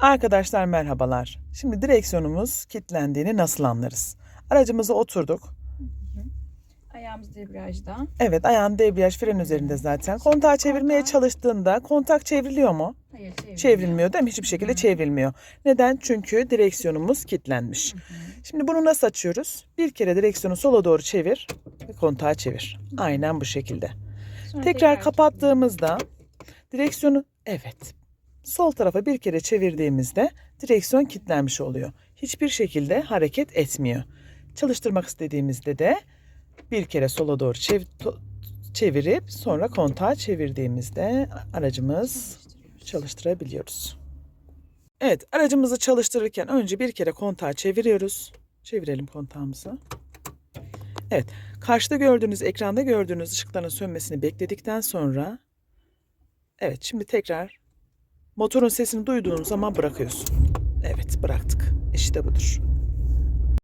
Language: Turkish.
Arkadaşlar merhabalar. Şimdi direksiyonumuz kilitlendiğini nasıl anlarız? Aracımıza oturduk. Ayağımız debriyajda. Evet ayağın debriyaj fren üzerinde zaten. Kontağı çevirmeye çalıştığında kontak çevriliyor mu? Hayır çevirmiyor. Çevrilmiyor değil mi? Hiçbir şekilde çevrilmiyor. Neden? Çünkü direksiyonumuz kilitlenmiş. Şimdi bunu nasıl açıyoruz? Bir kere direksiyonu sola doğru çevir ve kontağı çevir. Aynen bu şekilde. Sonra Tekrar kapattığımızda direksiyonu evet sol tarafa bir kere çevirdiğimizde direksiyon kilitlenmiş oluyor. Hiçbir şekilde hareket etmiyor. Çalıştırmak istediğimizde de bir kere sola doğru çev- çevirip sonra kontağı çevirdiğimizde aracımız çalıştırabiliyoruz. Evet aracımızı çalıştırırken önce bir kere kontağı çeviriyoruz. Çevirelim kontağımızı. Evet karşıda gördüğünüz ekranda gördüğünüz ışıkların sönmesini bekledikten sonra evet şimdi tekrar motorun sesini duyduğun zaman bırakıyorsun. Evet bıraktık. İşte budur.